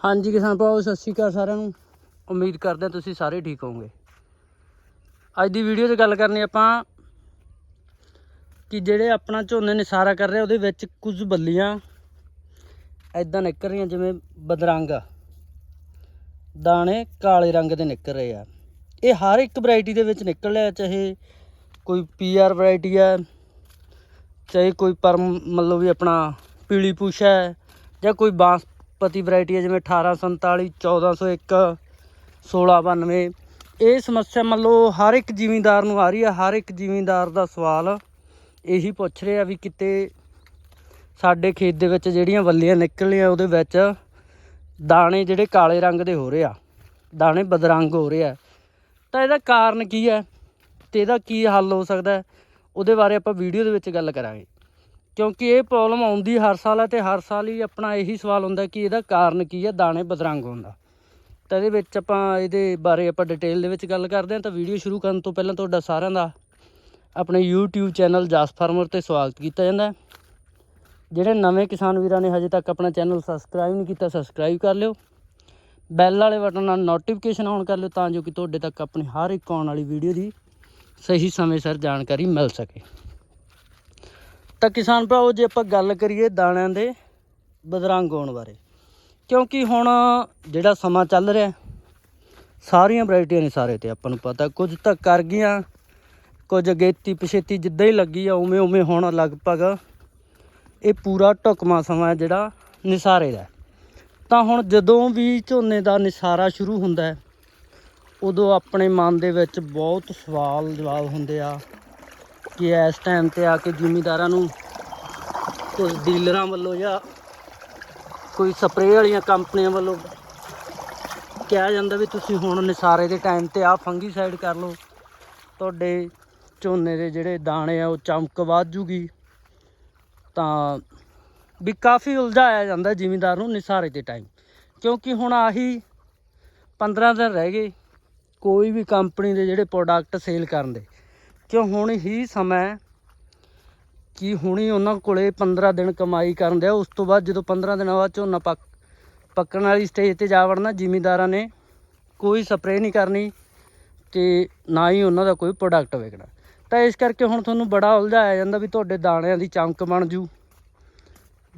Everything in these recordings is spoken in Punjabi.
ਹਾਂਜੀ ਕਿਸਾਨ ਭਰਾਵੋ ਸਤਿ ਸ਼੍ਰੀ ਅਕਾਲ ਸਾਰਿਆਂ ਨੂੰ। ਉਮੀਦ ਕਰਦੇ ਹਾਂ ਤੁਸੀਂ ਸਾਰੇ ਠੀਕ ਹੋਵੋਗੇ। ਅੱਜ ਦੀ ਵੀਡੀਓ 'ਚ ਗੱਲ ਕਰਨੀ ਆਪਾਂ ਕਿ ਜਿਹੜੇ ਆਪਣਾ ਝੋਨੇ ਨਿਸਾਰਾ ਕਰ ਰਹੇ ਉਹਦੇ ਵਿੱਚ ਕੁਝ ਬੱਲੀਆਂ ਐਦਾਂ ਨਿਕਲ ਰਹੀਆਂ, ਜਿਵੇਂ ਬਦਰੰਗ ਦਾਣੇ ਕਾਲੇ ਰੰਗ ਦੇ ਨਿਕਲ ਰਹੇ ਆ। ਇਹ ਹਰ ਇੱਕ ਵੈਰਾਈਟੀ ਦੇ ਵਿੱਚ ਨਿਕਲ ਰਿਹਾ, ਚਾਹੇ ਕੋਈ ਪੀਆਰ ਵੈਰਾਈਟੀ ਹੈ ਚਾਹੇ ਕੋਈ ਪਰਮ ਮਤਲਬ ਵੀ ਆਪਣਾ ਪੀਲੀ ਪੂਛ ਹੈ, ਜਾਂ ਕੋਈ ਬਾਂਸ ਬਾਂਸਪਤੀ ਵੈਰਾਈਟੀ ਹੈ, ਜਿਵੇਂ 1847 1401 1692 ਇਹ ਸਮੱਸਿਆ ਮੰਨ ਲਓ ਹਰ ਇੱਕ ਜ਼ਿਮੀਂਦਾਰ ਨੂੰ ਆ ਰਹੀ ਹੈ, ਹਰ ਇੱਕ ਜ਼ਿਮੀਂਦਾਰ ਦਾ ਸਵਾਲ ਇਹੀ ਪੁੱਛ ਰਿਹਾ ਵੀ ਕਿਤੇ ਸਾਡੇ ਖੇਤ ਦੇ ਵਿੱਚ ਜਿਹੜੀਆਂ ਵੱਲੀਆਂ ਨਿਕਲੀਆਂ, ਉਹਦੇ ਵਿੱਚ ਦਾਣੇ ਜਿਹੜੇ ਕਾਲੇ ਰੰਗ ਦੇ ਹੋ ਰਹੇ ਆ, ਦਾਣੇ ਬਦਰੰਗ ਹੋ ਰਹੇ ਆ। ਤਾਂ ਇਹਦਾ ਕਾਰਨ ਕੀ ਹੈ ਤੇ ਇਹਦਾ ਕੀ ਹੱਲ ਹੋ ਸਕਦਾ ਉਹਦੇ ਬਾਰੇ ਆਪਾਂ ਵੀਡੀਓ ਦੇ ਵਿੱਚ ਗੱਲ ਕਰਾਂਗੇ। ਕਿਉਂਕਿ ਇਹ ਪ੍ਰੋਬਲਮ ਆਉਂਦੀ ਹਰ ਸਾਲ ਹੈ ਤੇ ਹਰ ਸਾਲ ਹੀ ਆਪਣਾ ਇਹੀ ਸਵਾਲ ਹੁੰਦਾ ਕਿ ਇਹਦਾ ਕਾਰਨ ਕੀ ਹੈ, ਦਾਣੇ ਬਦਰੰਗ ਹੋਣ ਤਾਂ ਇਹਦੇ ਵਿੱਚ ਆਪਾਂ ਇਹਦੇ ਬਾਰੇ ਆਪਾਂ ਡਿਟੇਲ ਦੇ ਵਿੱਚ ਗੱਲ ਕਰਦੇ ਹਾਂ। ਤਾਂ ਵੀਡੀਓ ਸ਼ੁਰੂ ਕਰਨ ਤੋਂ ਪਹਿਲਾਂ ਤੁਹਾਡਾ ਸਾਰਿਆਂ ਦਾ ਆਪਣੇ YouTube ਚੈਨਲ ਜਸ ਫਾਰਮਰ ਤੇ ਸਵਾਗਤ ਕੀਤਾ ਜਾਂਦਾ ਹੈ। ਜਿਹੜੇ ਨਵੇਂ ਕਿਸਾਨ ਵੀਰਾਂ ਨੇ ਹਜੇ ਤੱਕ ਆਪਣਾ ਚੈਨਲ ਸਬਸਕ੍ਰਾਈਬ ਨਹੀਂ ਕੀਤਾ ਸਬਸਕ੍ਰਾਈਬ ਕਰ ਲਿਓ। ਬੈਲ ਵਾਲੇ ਬਟਨ ਨਾਲ ਨੋਟੀਫਿਕੇਸ਼ਨ ਆਨ ਕਰ ਲਿਓ ਤਾਂ ਜੋ ਕਿ ਤੁਹਾਡੇ ਤੱਕ ਆਪਣੀ ਹਰ ਇੱਕ ਆਉਣ ਵਾਲੀ ਵੀਡੀਓ ਦੀ ਸਹੀ ਸਮੇਂ ਸਿਰ ਜਾਣਕਾਰੀ ਮਿਲ ਸਕੇ। ਤਾਂ ਕਿਸਾਨ ਭਰਾਓ, ਜੇ ਆਪਾਂ ਗੱਲ ਕਰੀਏ ਦਾਣਿਆਂ ਦੇ ਬਦਰੰਗ ਹੋਣ ਬਾਰੇ, ਕਿਉਂਕਿ ਹੁਣ ਜਿਹੜਾ ਸਮਾਂ ਚੱਲ ਰਿਹਾ, ਸਾਰੀਆਂ ਵੈਰਾਈਟੀਆਂ ਨੇ ਸਾਰੇ ਤੇ, ਆਪਾਂ ਨੂੰ ਪਤਾ, ਕੁਝ ਤਾਂ ਕਰ ਗਈਆਂ, ਕੁਝ ਅਗੇਤੀ ਪਛੇਤੀ ਜਿੱਦਾਂ ਹੀ ਲੱਗੀ ਆ, ਉਵੇਂ ਉਵੇਂ ਹੁਣ ਲਗਭਗ ਇਹ ਪੂਰਾ ਢੁਕਮਾ ਸਮਾਂ ਜਿਹੜਾ ਨਿਸਾਰੇ ਦਾ ਤਾਂ ਹੁਣ ਜਦੋਂ ਵੀ ਝੋਨੇ ਦਾ ਨਿਸਾਰਾ ਸ਼ੁਰੂ ਹੁੰਦਾ ਹੈ, ਉਦੋਂ ਆਪਣੇ ਮਨ ਦੇ ਵਿੱਚ ਬਹੁਤ ਸਵਾਲ ਜਵਾਬ ਹੁੰਦੇ ਆ ਕਿ ਇਸ ਟਾਈਮ ਤੇ ਆ ਕੇ ਜ਼ਿਮੀਦਾਰਾਂ ਨੂੰ ਕੁਝ ਡੀਲਰਾਂ ਵੱਲੋਂ ਜਾਂ ਕੋਈ ਸਪਰੇਅ ਵਾਲੀਆਂ ਕੰਪਨੀਆਂ ਵੱਲੋਂ ਕਿਹਾ ਜਾਂਦਾ ਵੀ ਤੁਸੀਂ ਹੁਣ ਨਿਸਾਰੇ ਦੇ ਟਾਈਮ ਤੇ ਆ ਫੰਗੀਸਾਈਡ ਕਰ ਲਓ। ਤੁਹਾਡੇ ਝੋਨੇ ਦੇ ਜਿਹੜੇ ਦਾਣੇ ਆ, ਉਹ ਚਮਕ ਵੱਧ ਜੂਗੀ। ਤਾਂ ਵੀ ਕਾਫੀ ਉਲਝਾਇਆ ਜਾਂਦਾ ਜ਼ਿਮੀਂਦਾਰ ਨੂੰ ਨਿਸਾਰੇ ਦੇ ਟਾਈਮ ਕਿਉਂਕਿ ਹੁਣ ਆਹੀ 15 ਦਿਨ ਰਹਿ ਗਏ, ਕੋਈ ਵੀ ਕੰਪਨੀ ਦੇ ਜਿਹੜੇ ਪ੍ਰੋਡਕਟ ਸੇਲ ਕਰਨ ਦੇ। ਕਿਉਂ ਹੁਣ ਹੀ ਸਮਾਂ ਹੈ ਕਿ ਹੁਣੀ ਉਹਨਾਂ ਕੋਲੇ 15 ਦਿਨ ਕਮਾਈ ਕਰਨ ਦੇ ਉਸ ਤੋਂ ਬਾਅਦ ਜਦੋਂ 15 ਦਿਨਾਂ ਬਾਅਦ ਝੋਨਾ ਪੱਕ ਪੱਕਣ ਵਾਲੀ ਸਟੇਜ ਤੇ ਜਾ ਵੜਨਾ, ਜ਼ਿਮੀਂਦਾਰਾਂ ਨੇ ਕੋਈ ਸਪਰੇਅ ਨਹੀਂ ਕਰਨੀ ਤੇ ਨਾ ਹੀ ਉਹਨਾਂ ਦਾ ਕੋਈ ਪ੍ਰੋਡਕਟ ਵੇਚਣਾ ਤਾਂ ਇਸ ਕਰਕੇ ਹੁਣ ਤੁਹਾਨੂੰ ਬੜਾ ਉਲਝਾਇਆ ਜਾਂਦਾ ਵੀ ਤੁਹਾਡੇ ਦਾਣਿਆਂ ਦੀ ਚਮਕ ਬਣ ਜੂ।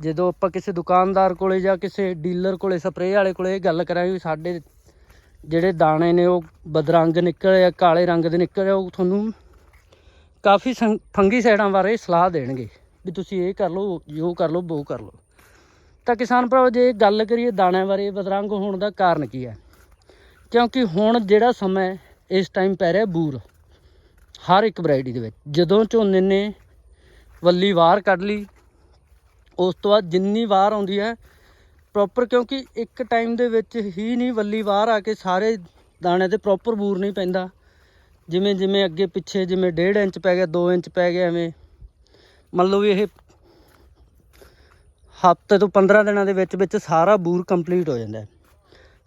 ਜਦੋਂ ਆਪਾਂ ਕਿਸੇ ਦੁਕਾਨਦਾਰ ਕੋਲੇ ਜਾਂ ਕਿਸੇ ਡੀਲਰ ਕੋਲੇ ਸਪਰੇਅ ਵਾਲੇ ਕੋਲੇ ਇਹ ਗੱਲ ਕਰਾਂਗੇ ਵੀ ਸਾਡੇ ਜਿਹੜੇ ਦਾਣੇ ਨੇ ਉਹ ਬਦਰੰਗ ਨਿਕਲੇ ਆ, ਕਾਲੇ ਰੰਗ ਦੇ ਨਿਕਲੇ ਉਹ ਤੁਹਾਨੂੰ ਕਾਫੀ ਫੰਗੀ ਸਾਈਡਾਂ ਬਾਰੇ ਸਲਾਹ ਦੇਣਗੇ ਵੀ ਤੁਸੀਂ ਇਹ ਕਰ ਲਓ ਜੋ ਕਰ ਲਓ, ਬੋ ਕਰ ਲਓ। ਤਾਂ ਕਿਸਾਨ ਭਰਾਵੋ, ਜੇ ਗੱਲ ਕਰੀਏ ਦਾਣਿਆਂ ਬਾਰੇ ਬਦਰੰਗ ਹੋਣ ਦਾ ਕਾਰਨ ਕੀ ਹੈ? ਕਿਉਂਕਿ ਹੁਣ ਜਿਹੜਾ ਸਮਾਂ ਇਸ ਟਾਈਮ ਪੈ ਰਿਹਾ ਬੂਰ। ਹਰ ਇੱਕ ਵੈਰਾਈਟੀ ਦੇ ਵਿੱਚ। ਜਦੋਂ ਝੋਨੇ ਨੇ ਵੱਲੀ ਵਾਰ ਕੱਢ ਲਈ, ਉਸ ਤੋਂ ਬਾਅਦ ਜਿੰਨੀ ਵਾਰ ਆਉਂਦੀ ਹੈ ਪ੍ਰੋਪਰ ਕਿਉਂਕਿ ਇੱਕ ਟਾਈਮ ਦੇ ਵਿੱਚ ਹੀ ਨਹੀਂ ਵੱਲੀ ਵਾਰ ਆ ਕੇ ਸਾਰੇ ਦਾਣੇ ਤੇ ਪ੍ਰੋਪਰ ਬੂਰ ਨਹੀਂ ਪੈਂਦਾ। ਜਿਵੇਂ ਜਿਵੇਂ ਅੱਗੇ ਪਿੱਛੇ ਜਿਵੇਂ 1.5 ਇੰਚ ਪੈ ਗਿਆ 2 ਇੰਚ ਪੈ ਗਿਆ ਐਵੇਂ। ਮੰਨ ਲਓ ਵੀ ਇਹ ਹਫ਼ਤੇ ਤੋਂ 15 ਦਿਨਾਂ ਦੇ ਵਿੱਚ ਵਿੱਚ ਸਾਰਾ ਬੂਰ ਕੰਪਲੀਟ ਹੋ ਜਾਂਦਾ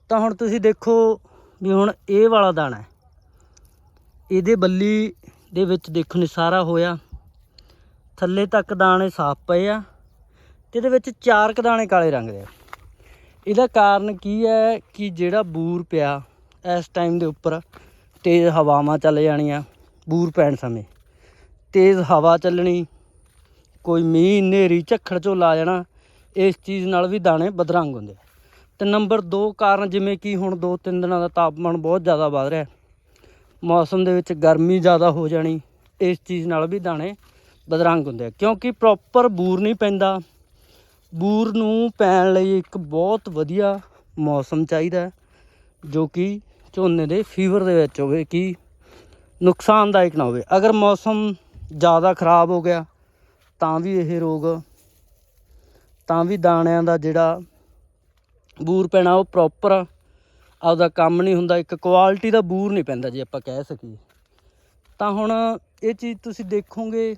ਤਾਂ ਹੁਣ ਤੁਸੀਂ ਦੇਖੋ ਵੀ ਹੁਣ ਇਹ ਵਾਲਾ ਦਾਣਾ ਇਹਦੇ ਬੱਲੀ ਦੇ ਵਿੱਚ ਦੇਖੋ ਨਿਸਾਰਾ ਹੋਇਆ। ਥੱਲੇ ਤੱਕ ਦਾਣੇ ਸਾਫ਼ ਪਏ ਆ ਤੇ ਇਹਦੇ ਵਿੱਚ ਚਾਰ ਕੁ ਦਾਣੇ ਕਾਲੇ ਰੰਗ ਦੇ ਆ। ਇਹਦਾ ਕਾਰਨ ਕੀ ਹੈ ਕਿ ਜਿਹੜਾ ਬੂਰ ਪਿਆ ਇਸ ਟਾਈਮ ਦੇ ਉੱਪਰ ਤੇਜ਼ ਹਵਾਵਾਂ ਚੱਲ ਜਾਣੀਆਂ, ਬੂਰ ਪੈਣ ਸਮੇਂ। ਤੇਜ਼ ਹਵਾ ਚੱਲਣੀ, ਕੋਈ ਮੀਂਹ, ਹਨੇਰੀ, ਝੱਖੜ, ਝੋਲਾ ਆ ਜਾਣਾ, ਇਸ ਚੀਜ਼ ਨਾਲ ਵੀ ਦਾਣੇ ਬਦਰੰਗ ਹੁੰਦੇ ਆ। ਤੇ ਨੰਬਰ 2 ਕਾਰਨ ਜਿਵੇਂ ਕਿ ਹੁਣ 2-3 ਦਿਨਾਂ ਦਾ ਤਾਪਮਾਨ ਬਹੁਤ ਜ਼ਿਆਦਾ ਵੱਧ ਰਿਹਾ। ਮੌਸਮ ਦੇ ਵਿੱਚ ਗਰਮੀ ਜ਼ਿਆਦਾ ਹੋ ਜਾਣੀ, ਇਸ ਚੀਜ਼ ਨਾਲ ਵੀ ਦਾਣੇ ਬਦਰੰਗ ਹੁੰਦੇ ਆ। ਕਿਉਂਕਿ ਪ੍ਰੋਪਰ ਬੂਰ ਨਹੀਂ ਪੈਂਦਾ। ਬੂਰ ਨੂੰ ਪੈਣ ਲਈ ਇੱਕ ਬਹੁਤ ਵਧੀਆ ਮੌਸਮ ਚਾਹੀਦਾ ਜੋ ਕਿ ਝੋਨੇ ਦੇ ਫੀਵਰ ਦੇ ਵਿੱਚ ਹੋਵੇ ਕਿ ਨੁਕਸਾਨਦਾਇਕ ਨਾ ਹੋਵੇ। ਅਗਰ ਮੌਸਮ ਜ਼ਿਆਦਾ ਖਰਾਬ ਹੋ ਗਿਆ, ਤਾਂ ਵੀ ਇਹ ਰੋਗ, ਤਾਂ ਵੀ ਦਾਣਿਆਂ ਦਾ ਜਿਹੜਾ ਬੂਰ ਪੈਣਾ ਉਹ ਪ੍ਰੋਪਰ ਆਪਦਾ ਕੰਮ ਨਹੀਂ ਹੁੰਦਾ, ਇੱਕ ਕੁਆਲਿਟੀ ਦਾ ਬੂਰ ਨਹੀਂ ਪੈਂਦਾ ਜੇ ਆਪਾਂ ਕਹਿ ਸਕੀਏ। ਤਾਂ ਹੁਣ ਇਹ ਚੀਜ਼ ਤੁਸੀਂ ਦੇਖੋਗੇ,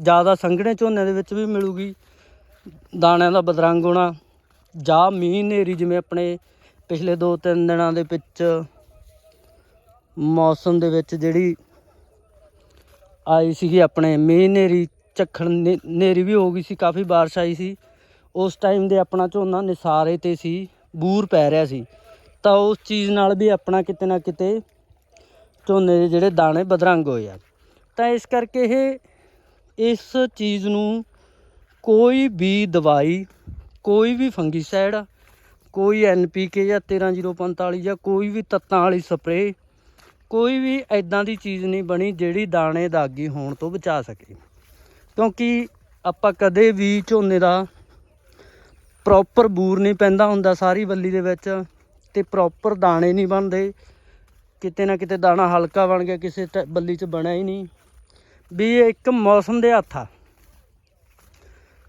ਜ਼ਿਆਦਾ ਸੰਘਣੇ ਝੋਨੇ ਦੇ ਵਿੱਚ ਵੀ ਮਿਲੂਗੀ, ਦਾਣਿਆਂ ਦਾ ਬਦਰੰਗ ਹੋਣਾ। ਜਾਂ ਮੀਂਹ ਹਨੇਰੀ ਜਿਵੇਂ ਆਪਣੇ ਪਿਛਲੇ 2-3 ਦਿਨਾਂ ਦੇ ਵਿੱਚ ਮੌਸਮ ਦੇ ਵਿੱਚ ਜਿਹੜੀ ਆਈ ਸੀਗੀ ਆਪਣੇ ਮੀਂਹ ਹਨੇਰੀ, ਝੱਖੜ ਨੇ- ਹਨੇਰੀ ਵੀ ਹੋ ਗਈ ਸੀ, ਕਾਫੀ ਬਾਰਿਸ਼ ਆਈ ਸੀ। ਉਸ ਟਾਈਮ ਦੇ ਆਪਣਾ ਝੋਨਾ ਨਿਸਾਰੇ ਤੇ ਸੀ, ਬੂਰ ਪੈ ਰਿਹਾ ਸੀ। ਤਾਂ ਉਸ ਚੀਜ਼ ਨਾਲ ਵੀ ਆਪਣਾ ਕਿਤੇ ਨਾ ਕਿਤੇ ਝੋਨੇ ਦੇ ਜਿਹੜੇ ਦਾਣੇ ਬਦਰੰਗ ਹੋਏ ਆ। ਤਾਂ ਇਸ ਕਰਕੇ ਇਹ, ਇਸ ਚੀਜ਼ ਨੂੰ ਕੋਈ ਵੀ ਦਵਾਈ, ਕੋਈ ਵੀ ਫੰਗੀਸਾਈਡ ਕੋਈ ਐਨਪੀਕੇ ਜਾਂ 13045 ਜਾਂ ਕੋਈ ਵੀ ਤੱਤਾਂ ਵਾਲੀ ਸਪਰੇਅ ਕੋਈ ਵੀ ਐਦਾਂ ਦੀ ਚੀਜ਼ ਨਹੀਂ ਬਣੀ ਜਿਹੜੀ ਦਾਣੇ ਦਾਗੀ ਹੋਣ ਤੋਂ ਬਚਾ ਸਕੇ। ਕਿਉਂਕਿ ਆਪਾਂ ਕਦੇ ਵੀ ਝੋਨੇ ਦਾ ਪ੍ਰੋਪਰ ਬੂਰ ਨਹੀਂ ਪੈਂਦਾ ਹੁੰਦਾ ਸਾਰੀ ਬੱਲੀ ਦੇ ਵਿੱਚ ਤੇ ਪ੍ਰੋਪਰ ਦਾਣੇ ਨਹੀਂ ਬਣਦੇ। ਕਿਤੇ ਨਾ ਕਿਤੇ ਦਾਣਾ ਹਲਕਾ ਬਣ ਗਿਆ, ਕਿਸੇ ਟ- ਬੱਲੀ 'ਚ ਬਣਿਆ ਹੀ ਨਹੀਂ। ਵੀ ਇਹ ਇੱਕ ਮੌਸਮ ਦੇ ਹੱਥ ਆ।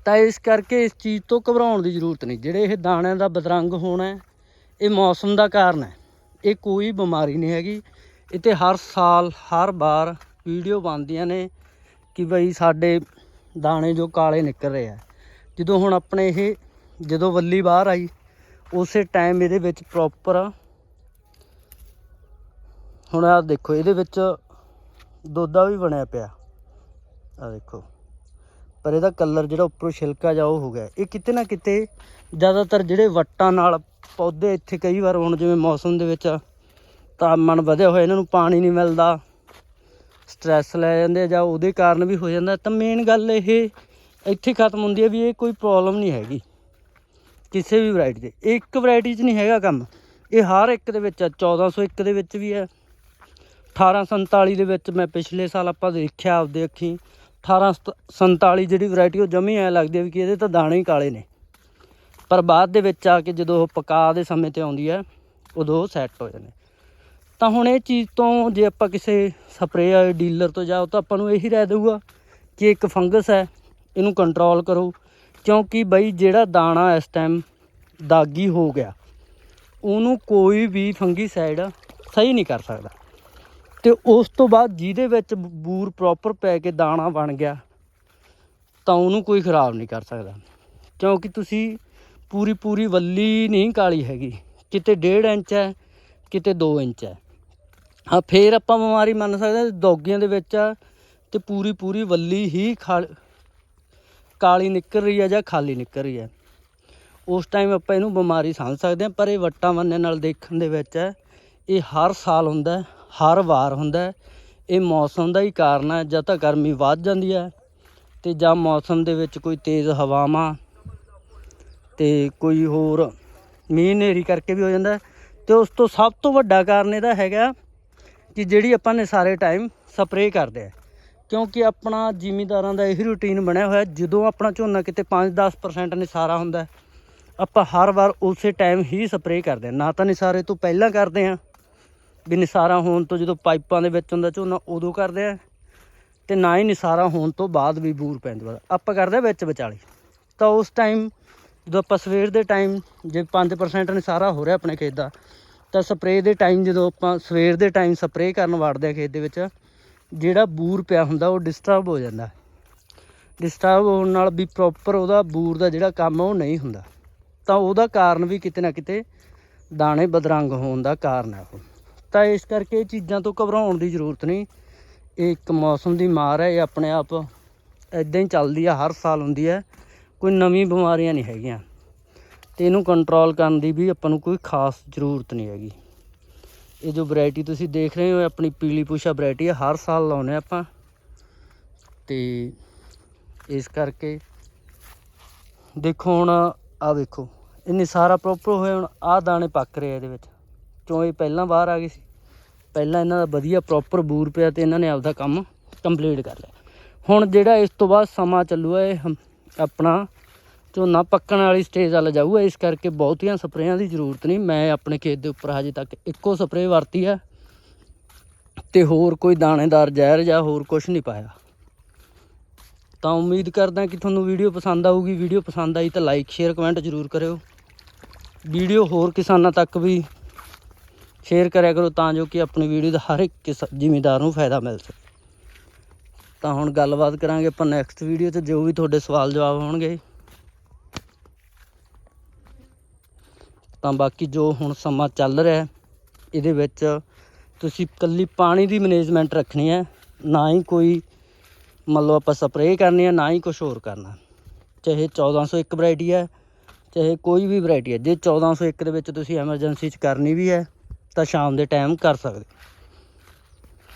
ਤਾਂ ਇਸ ਕਰਕੇ ਇਸ ਚੀਜ਼ ਤੋਂ ਘਬਰਾਉਣ ਦੀ ਜ਼ਰੂਰਤ ਨਹੀਂ। ਜਿਹੜੇ ਇਹ ਦਾਣਿਆਂ ਦਾ ਬਦਰੰਗ ਹੋਣਾ, ਇਹ ਮੌਸਮ ਦਾ ਕਾਰਨ ਹੈ। ਇਹ ਕੋਈ ਬਿਮਾਰੀ ਨਹੀਂ ਹੈਗੀ। ਇੱਥੇ ਹਰ ਸਾਲ, ਹਰ ਵਾਰ ਵੀਡੀਓ ਬਣਦੀਆਂ ਨੇ ਕਿ ਬਈ ਸਾਡੇ ਦਾਣੇ ਜੋ ਕਾਲੇ ਨਿਕਲ ਰਹੇ ਆ। ਜਦੋਂ ਹੁਣ ਆਪਣੇ ਇਹ, ਜਦੋਂ ਵੱਲੀ ਬਾਹਰ ਆਈ, ਉਸੇ ਟਾਈਮ ਇਹਦੇ ਵਿੱਚ ਪ੍ਰੋਪਰ ਹੁਣ ਆ ਦੇਖੋ, ਇਹਦੇ ਵਿੱਚ ਦੋਦਾ ਵੀ ਬਣਿਆ ਪਿਆ। ਆ ਦੇਖੋ, ਪਰ ਇਹਦਾ ਕਲਰ ਜਿਹੜਾ ਉੱਪਰੋਂ ਛਿਲਕਾ ਜਾ ਉਹ ਹੋ ਗਿਆ। ਇਹ ਕਿਤੇ ਨਾ ਕਿਤੇ ਜ਼ਿਆਦਾਤਰ ਜਿਹੜੇ ਵੱਟਾਂ ਨਾਲ ਪੌਦੇ ਇੱਥੇ ਕਈ ਵਾਰ ਹੁਣ ਜਿਵੇਂ ਮੌਸਮ ਦੇ ਵਿੱਚ ਤਾਪਮਾਨ ਵਧਿਆ ਹੋਇਆ ਇਹਨਾਂ ਨੂੰ ਪਾਣੀ ਨਹੀਂ ਮਿਲਦਾ। ਸਟ੍ਰੈਸ ਲੈ ਜਾਂਦੇ ਆ ਜਾਂ ਉਹਦੇ ਕਾਰਨ ਵੀ ਹੋ ਜਾਂਦਾ। ਤਾਂ ਮੇਨ ਗੱਲ ਇਹ, ਇੱਥੇ ਖਤਮ ਹੁੰਦੀ ਹੈ ਵੀ ਇਹ ਕੋਈ ਪ੍ਰੋਬਲਮ ਨਹੀਂ ਹੈਗੀ। ਕਿਸੇ ਵੀ ਵੈਰਾਈਟੀ ਦੇ। ਇਹ ਇੱਕ ਵੈਰਾਈਟੀ 'ਚ ਨਹੀਂ ਹੈਗਾ ਕੰਮ। ਇਹ ਹਰ ਇੱਕ ਦੇ ਵਿੱਚ ਆ 1401 ਦੇ ਵਿੱਚ ਵੀ ਹੈ 1847 ਦੇ ਵਿੱਚ ਮੈਂ ਪਿਛਲੇ ਸਾਲ ਆਪਾਂ ਦੇਖਿਆ ਆਪਦੇ ਅੱਖੀਂ। 1847 ਜਿਹੜੀ ਵੈਰਾਈਟੀ ਉਹ ਜਮੀ ਐ ਲੱਗਦੀ ਹੈ ਵੀ ਕਿ ਇਹਦੇ ਤਾਂ ਦਾਣੇ ਹੀ ਕਾਲੇ ਨੇ। ਪਰ ਬਾਅਦ ਦੇ ਵਿੱਚ ਆ ਕੇ ਜਦੋਂ ਉਹ ਪਕਾ ਦੇ ਸਮੇਂ ਤੇ ਆਉਂਦੀ ਹੈ ਉਦੋਂ ਸੈੱਟ ਹੋ ਜਾਂਦੇ। ਤਾਂ ਹੁਣ ਇਹ ਚੀਜ਼ ਤੋਂ ਜੇ ਆਪਾਂ ਕਿਸੇ ਸਪਰੇਅ ਵਾਲੇ ਡੀਲਰ ਤੋਂ ਜਾਓ ਤਾਂ ਆਪਾਂ ਨੂੰ ਇਹੀ ਰਹਿ ਦੇਊਗਾ ਕਿ ਇੱਕ ਫੰਗਸ ਹੈ, ਇਹਨੂੰ ਕੰਟਰੋਲ ਕਰੋ। ਕਿਉਂਕਿ ਬਈ ਜਿਹੜਾ ਦਾਣਾ ਇਸ ਟਾਈਮ ਦਾਗੀ ਹੋ ਗਿਆ, ਉਹਨੂੰ ਕੋਈ ਵੀ ਫੰਗੀਸਾਈਡ ਸਹੀ ਨਹੀਂ ਕਰ ਸਕਦਾ। ਤੇ ਉਸ ਤੋਂ ਬਾਅਦ ਜਿਹਦੇ ਵਿੱਚ ਬੂਰ ਪ੍ਰੋਪਰ ਪੈ ਕੇ ਦਾਣਾ ਬਣ ਗਿਆ, ਤਾਂ ਉਹਨੂੰ ਕੋਈ ਖਰਾਬ ਨਹੀਂ ਕਰ ਸਕਦਾ। ਕਿਉਂਕਿ ਤੁਸੀਂ ਪੂਰੀ ਪੂਰੀ ਵੱਲੀ ਨਹੀਂ ਕਾਲੀ ਹੈਗੀ, ਕਿਤੇ 1.5 ਇੰਚ ਹੈ, ਕਿਤੇ 2 ਇੰਚ ਹੈ। ਹਾਂ, ਫੇਰ ਆਪਾਂ ਬਿਮਾਰੀ ਮੰਨ ਸਕਦੇ ਹਾਂ, ਦੌਗੀਆਂ ਦੇ ਵਿੱਚ ਆ ਤੇ ਪੂਰੀ ਪੂਰੀ ਵੱਲੀ ਹੀ ਖਾਲ ਕਾਲੀ ਨਿਕਲ ਰਹੀ ਹੈ ਜਾਂ ਖਾਲੀ ਨਿਕਲ ਰਹੀ ਹੈ ਉਸ ਟਾਈਮ ਆਪਾਂ ਇਹਨੂੰ ਬਿਮਾਰੀ ਸਮਝ ਸਕਦੇ ਹਾਂ, ਪਰ ਇਹ ਵੱਟਾਂ ਬੰਨੇ ਨਾਲ ਦੇਖਣ ਦੇ ਵਿੱਚ ਹੈ ਇਹ ਹਰ ਸਾਲ ਹੁੰਦਾ ਹਰ ਵਾਰ ਹੁੰਦਾ ਇਹ ਮੌਸਮ ਦਾ ਹੀ ਕਾਰਨ ਹੈ ਜਾਂ ਤਾਂ ਗਰਮੀ ਵੱਧ ਜਾਂਦੀ ਹੈ ਤੇ ਜਾਂ ਮੌਸਮ ਦੇ ਵਿੱਚ ਕੋਈ ਤੇਜ਼ ਹਵਾਵਾਂ ਤੇ ਕੋਈ ਹੋਰ ਮੀਂਹ ਹਨੇਰੀ ਕਰਕੇ ਵੀ ਹੋ ਜਾਂਦਾ ਹੈ। ਤੇ ਉਸ ਤੋਂ ਸਭ ਤੋਂ ਵੱਡਾ ਕਾਰਨ ਇਹਦਾ ਹੈਗਾ ਕਿ ਜਿਹੜੀ ਆਪਾਂ ਨੇ ਸਾਰੇ ਟਾਈਮ ਸਪਰੇਅ ਕਰਦੇ ਆ। ਕਿਉਂਕਿ ਆਪਣਾ ਜ਼ਿਮੀਦਾਰਾਂ ਦਾ ਇਹੀ ਰੂਟੀਨ ਬਣਿਆ ਹੋਇਆ, ਜਦੋਂ ਆਪਣਾ ਝੋਨਾ ਕਿਤੇ 5-10% ਨਿਸਾਰਾ ਹੁੰਦਾ, ਆਪਾਂ ਹਰ ਵਾਰ ਉਸੇ ਟਾਈਮ ਹੀ ਸਪਰੇਅ ਕਰਦੇ ਆ। ਨਾ ਤਾਂ ਨਿਸਾਰੇ ਤੋਂ ਪਹਿਲਾਂ ਕਰਦੇ ਆ, ਵੀ ਨਿਸਾਰਾ ਹੋਣ ਤੋਂ ਜਦੋਂ ਪਾਈਪਾਂ ਦੇ ਵਿੱਚ ਹੁੰਦਾ ਝੋਨਾ ਉਦੋਂ ਕਰਦੇ ਆ, ਤੇ ਨਾ ਹੀ ਨਿਸਾਰਾ ਹੋਣ ਤੋਂ ਬਾਅਦ ਵੀ ਬੂਰ ਪੈਂਦਾ ਆਪਾਂ ਕਰਦੇ ਆ ਵਿੱਚ ਵਿਚਾਲੇ। ਤਾਂ ਉਸ ਟਾਈਮ ਜਦੋਂ ਆਪਾਂ ਸਵੇਰ ਦੇ ਟਾਈਮ ਜੇ 5% ਨਿਸਾਰਾ ਹੋ ਰਿਹਾ ਆਪਣੇ ਖੇਤ ਦਾ ਤਾਂ ਸਪਰੇਅ ਦੇ ਟਾਈਮ ਜਦੋਂ ਆਪਾਂ ਸਵੇਰ ਦੇ ਟਾਈਮ ਸਪਰੇਅ ਕਰਨ ਵੜਦੇ ਆ ਖੇਤ ਦੇ ਵਿੱਚ, ਜਿਹੜਾ ਬੂਰ ਪਿਆ ਹੁੰਦਾ ਉਹ ਡਿਸਟਰਬ ਹੋ ਜਾਂਦਾ। ਡਿਸਟਰਬ ਹੋਣ ਨਾਲ ਵੀ ਪ੍ਰੋਪਰ ਉਹਦਾ ਬੂਰ ਦਾ ਜਿਹੜਾ ਕੰਮ ਉਹ ਨਹੀਂ ਹੁੰਦਾ। ਤਾਂ ਉਹਦਾ ਕਾਰਨ ਵੀ ਕਿਤੇ ਨਾ ਕਿਤੇ ਦਾਣੇ ਬਦਰੰਗ ਹੋਣ ਦਾ ਕਾਰਨ ਹੈ ਉਹ। ਤਾਂ ਇਸ ਕਰਕੇ ਇਹ ਚੀਜ਼ਾਂ ਤੋਂ ਘਬਰਾਉਣ ਦੀ ਜ਼ਰੂਰਤ ਨਹੀਂ। ਇਹ ਇੱਕ ਮੌਸਮ ਦੀ ਮਾਰ ਹੈ, ਇਹ ਆਪਣੇ ਆਪ ਇਦਾਂ ਹੀ ਚੱਲਦੀ ਆ, ਹਰ ਸਾਲ ਹੁੰਦੀ ਹੈ। ਕੋਈ ਨਵੀਂ ਬਿਮਾਰੀਆਂ ਨਹੀਂ ਹੈਗੀਆਂ। ਤੇ ਇਹਨੂੰ ਕੰਟਰੋਲ ਕਰਨ ਦੀ ਵੀ ਆਪਾਂ ਨੂੰ ਕੋਈ ਖਾਸ ਜ਼ਰੂਰਤ ਨਹੀਂ ਹੈਗੀ। ਇਹ ਜੋ ਵੈਰਾਈਟੀ ਤੁਸੀਂ ਦੇਖ ਰਹੇ ਹੋ ਆਪਣੀ ਪੀਲੀ ਪੂਸ਼ਾ ਵੈਰਾਈਟੀ ਹੈ ਹਰ ਸਾਲ ਲਾਉਂਦੇ ਆਪਾਂ। ਤੇ ਇਸ ਕਰਕੇ ਦੇਖੋ ਹੁਣ ਆ ਵੇਖੋ ਇਹਨੇ ਸਾਰਾ ਪ੍ਰੋਪਰ ਹੋਇਆ ਹੁਣ, ਆਹ ਦਾਣੇ ਪੱਕ ਰਹੇ ਇਹਦੇ ਵਿੱਚ। ਕਿਉਂ ਇਹ ਪਹਿਲਾਂ ਬਾਹਰ ਆ ਗਏ ਸੀ? ਪਹਿਲਾਂ ਇਹਨਾਂ ਦਾ ਵਧੀਆ ਪ੍ਰੋਪਰ ਬੂਰ ਪਿਆ ਤੇ ਇਹਨਾਂ ਨੇ ਆਪਦਾ ਕੰਮ ਕੰਪਲੀਟ ਕਰ ਲਿਆ। ਹੁਣ ਜਿਹੜਾ ਇਸ ਤੋਂ ਬਾਅਦ ਸਮਾਂ ਚੱਲੂਗਾ ਇਹ ਹਮ- ਆਪਣਾ ਝੋਨਾ ਪੱਕਣ ਵਾਲੀ ਸਟੇਜ ਵੱਲ ਜਾਊਗਾ, ਇਸ ਕਰਕੇ ਬਹੁਤੀਆਂ ਸਪਰੇਆਂ ਦੀ ਜ਼ਰੂਰਤ ਨਹੀਂ। ਮੈਂ ਆਪਣੇ ਖੇਤ ਦੇ ਉੱਪਰ ਹਜੇ ਤੱਕ ਇੱਕੋ ਸਪਰੇਅ ਵਰਤੀ ਆ ਤੇ ਹੋਰ ਕੋਈ ਦਾਣੇਦਾਰ ਜ਼ਹਿਰ ਜਾਂ ਹੋਰ ਕੁਝ ਨਹੀਂ ਪਾਇਆ। ਤਾਂ ਉਮੀਦ ਕਰਦਾ ਕਿ ਤੁਹਾਨੂੰ ਵੀਡੀਓ ਪਸੰਦ ਆਊਗੀ। ਵੀਡੀਓ ਪਸੰਦ ਆਈ ਤਾਂ ਲਾਈਕ ਸ਼ੇਅਰ ਕਮੈਂਟ ਜ਼ਰੂਰ ਕਰਿਓ। ਵੀਡੀਓ ਹੋਰ ਕਿਸਾਨਾਂ ਤੱਕ ਵੀ ਸ਼ੇਅਰ ਕਰਿਆ ਕਰੋ ਤਾਂ ਜੋ ਕਿ ਆਪਣੀ ਵੀਡੀਓ ਦਾ ਹਰ ਇੱਕ ਕਿਸ, ਜ਼ਿਮੀਦਾਰ ਨੂੰ ਫਾਇਦਾ ਮਿਲ ਸਕੇ। ਤਾਂ ਹੁਣ ਗੱਲਬਾਤ ਕਰਾਂਗੇ ਆਪਾਂ ਨੈਕਸਟ ਵੀਡੀਓ 'ਚ। ਜੋ ਵੀ ਤੁਹਾਡੇ ਸਵਾਲ ਜਵਾਬ ਹੋਣਗੇ ਤਾਂ ਬਾਕੀ ਜੋ ਹੁਣ ਸਮਾਂ ਚੱਲ ਰਿਹਾ ਇਹਦੇ ਵਿੱਚ ਤੁਸੀਂ ਇਕੱਲੀ ਪਾਣੀ ਦੀ ਮੈਨੇਜਮੈਂਟ ਰੱਖਣੀ ਹੈ, ਨਾ ਹੀ ਕੋਈ ਮਤਲਬ ਆਪਾਂ ਸਪਰੇਅ ਕਰਨੀ ਹੈ, ਨਾ ਹੀ ਕੁਝ ਹੋਰ ਕਰਨਾ। ਚਾਹੇ 1401 ਵੈਰਾਈਟੀ ਹੈ, ਚਾਹੇ ਕੋਈ ਵੀ ਵੈਰਾਈਟੀ ਹੈ, ਜੇ 1401 ਦੇ ਵਿੱਚ ਤੁਸੀਂ ਐਮਰਜੈਂਸੀ 'ਚ ਕਰਨੀ ਵੀ ਹੈ, ਤਾਂ ਸ਼ਾਮ ਦੇ ਟਾਈਮ ਕਰ ਸਕਦੇ